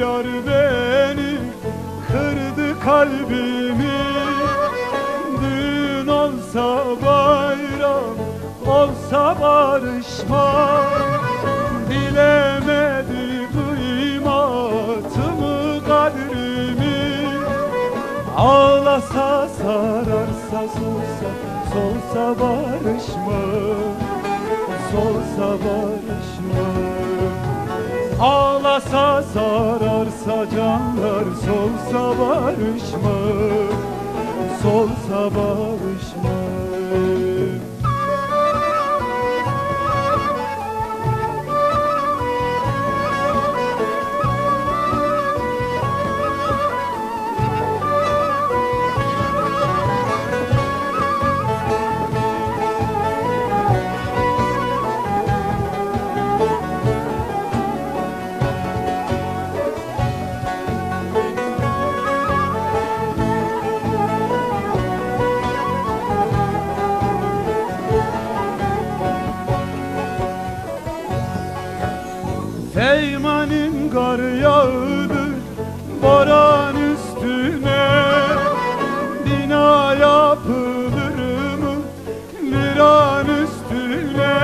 yar beni kırdı kalbimi. Düğün olsa bayram olsa barışma. Bilemedi kıymatımı kadrimi Ağlasa sararsa solsa solsa barışma. Solsa barışma Ağlasa sararsa canlar solsa barışma Solsa barışma Feymanin kar yağdı Boran üstüne. Bina yapılır mı Viran üstüne?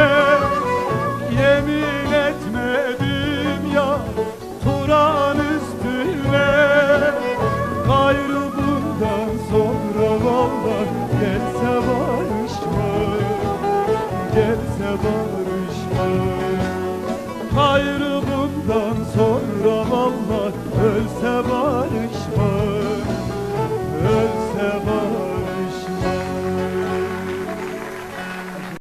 Yemin etmedim ya Turan üstüne. Gayrı bundan sonra vallahi Gelse barışma Gelse barışma 항상 서